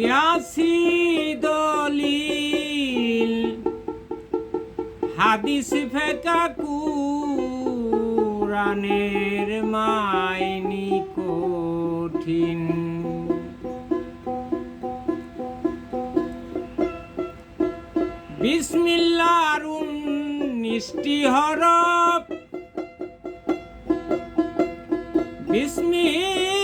Cassie দলিল হাদিস ফেকা কুরানের মাইনি কঠিন। বিসমিল্লার উনিশটি হরফ বিসমিল্লার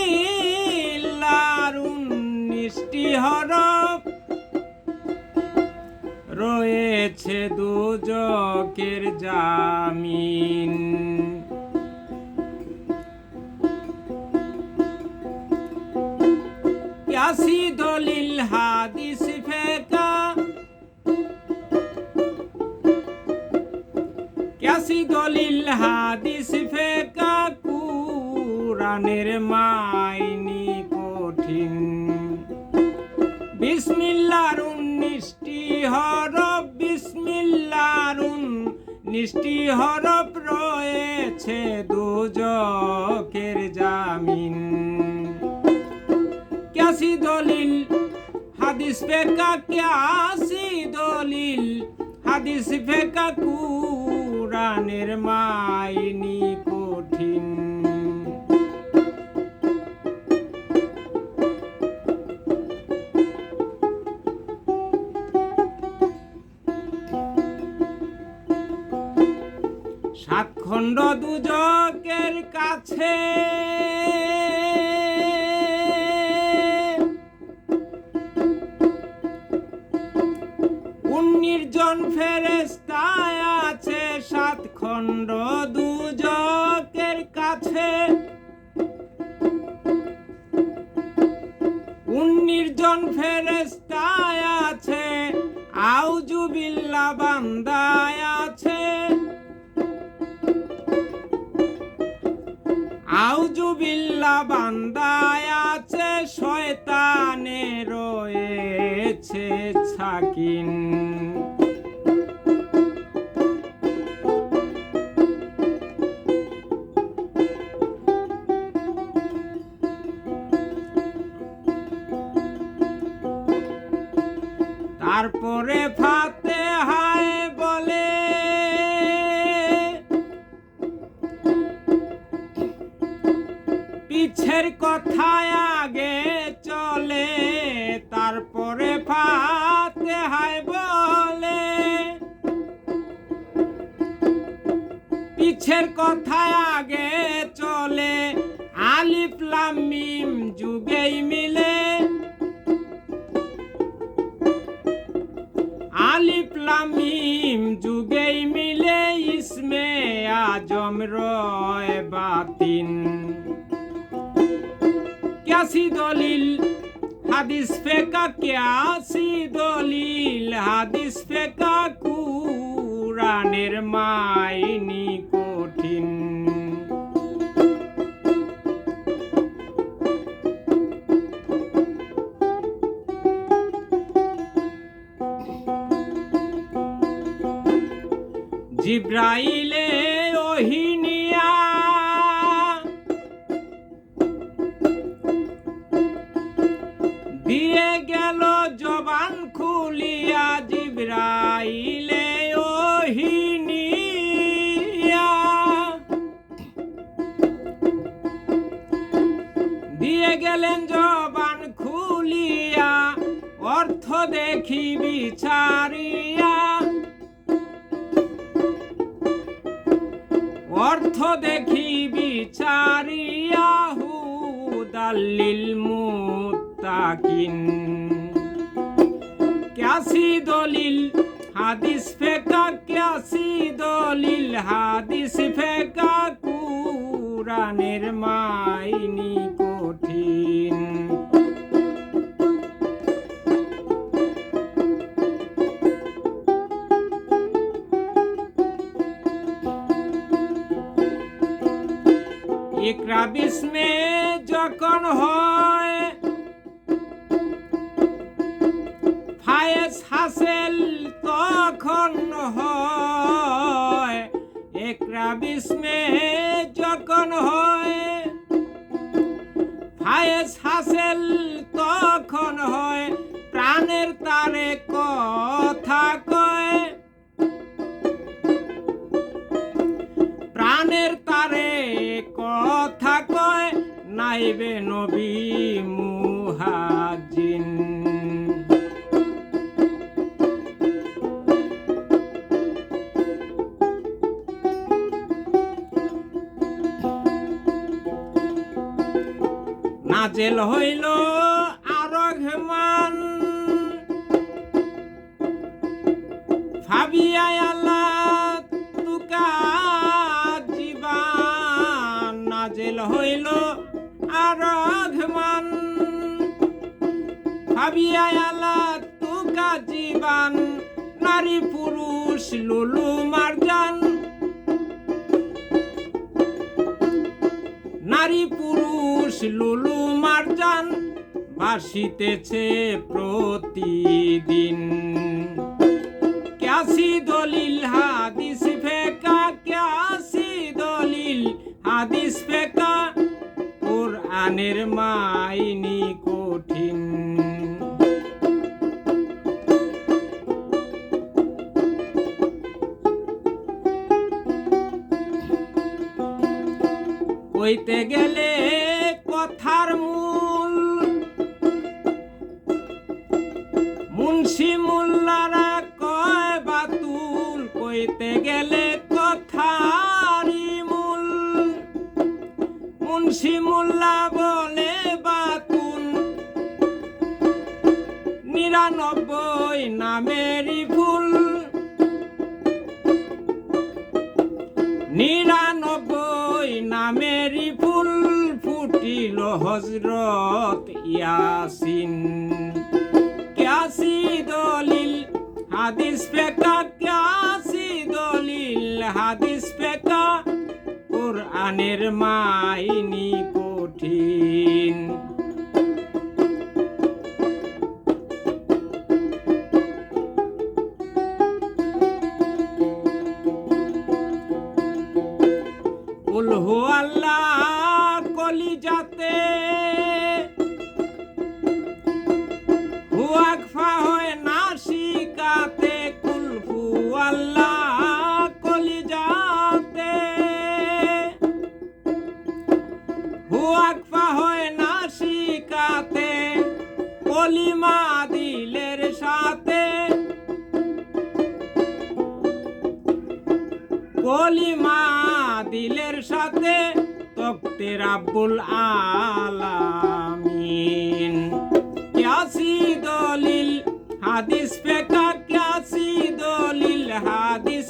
হরফ রয়েছে দুজকের জামিন। ক্যাসি দলিল, হাদিস ফেকা। ক্যাসি দলিল, হাদিস ফেকা। কুরানের মাইনি কঠিন। বিসমিল্লার উনিশটি হরফ বিসমিল্লার উনিশটি হরফ রয়েছে দুজকের জামিন। ক্যাসি দলিল, হাদিস ফেকা, ক্যাসি দলিল, হাদিস ফেকা কুরানের মাইনি সাত খণ্ড দুজকের কাছে। উনির্জন ফেরেস্তায় আছে সাত খণ্ড দুজকের কাছে? উনির্জন ফেরেস্তায় আছে? আউজুবিল্লা বান্দায় আছে। আউজুবিল্লা বান্দায় আছে শয়তানে রয়েছে ছাকিন। তারপরে ফাতে হায় পিছের কথায় আগে চলে, তারপরে ফাতে হায় বলে। পিছের কথায় আগে চলে, আলিফ লাম মিম যুগেই মিলে। আলিফ লাম মিম যুগেই মিলে, ইসমে আজম রয় বাতিন। ক্যাসি দলিল হাদিস ফেকা ক্যাসি দলিল হাদিস ফেকা কুরানের মাইনি কঠিন জিব্রাইলে বিচারিয়া অর্থ দেখি বিচারিয়া হুদাল্লিল মুত্তাকিন। ক্যাসি দলিল, হাদিস ফেকা, ক্যাসি দলিল, হাদিস ফেকা কুরানের মাইনি কঠিন ইকরা বিস্মে যখন হয়, ফায়েজ হাসেল তখন হয়। একরা বিস্মে যখন হয়, ফায়েজ হাসেল তখন হয়। প্রাণের তারে কথা কয়। প্রাণের তারে কথা কয় নাইবে নবী মুহাজিন। নাজেল হইল জীবান। নারী পুরুষ লুলু মারজান। নারী পুরুষ লুলু মারজান, ভাসিতেছে প্রতিদিন। ক্যাসি দলিল, হাদিস ফেকা? ক্যাসি দলিল, হাদিস ফেকা? কোরআনের মাইনি কইতে গেলে কথার মূল। মুন্সি মোল্লারা কয় বাতুল, কইতে গেলে কথারই মূল। মুন্সি মোল্লা বলে বাতুল, নিরানব্বই নামেরই হজরত ইয়াসিন। ক্যাসি দলিল হাদিস পেকা ক্যাসি দলিল হাদিস পেকা কোরআনের মাইনি কঠিন। যাতে হুয়াকফা হয় না শিকাতে, কুলফু আল্লাহ কলি যাতে হুয়াকফা হয় না শিকাতে, কলিমা দিলের সাথে। কলিমা দিলের সাথে তক্তে রাব্বুল আলামিন। ক্যাসি দলিল? হাদিস ফেকা ক্যাসি দলিল? হাদিস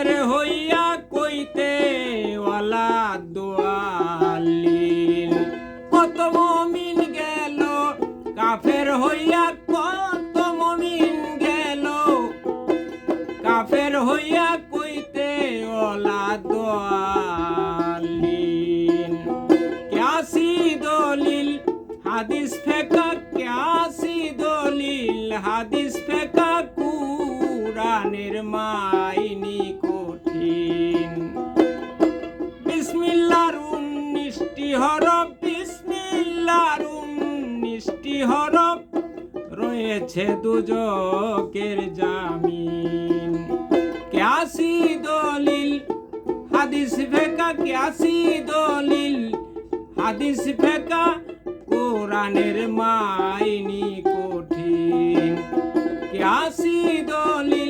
কাফের হইয়া কইতে ওলা দোয়ালিন ক্যাসি দলিল? হাদিস ফেকা ক্যাসি দলিল? হাদিস ফেকা কুরানের মাইনি কঠিন। বিসমিল্লার উনিশটি হরফ, বিসমিল্লার উনিশটি হরফ, রয়েছে দুজকের জামিন। কিয়াসি দলিল। হাদিস ফেকা কিয়াসি দলিল? হাদিস ফেকা কোরআনের মাইনি কঠিন। কিয়াসি দলিল?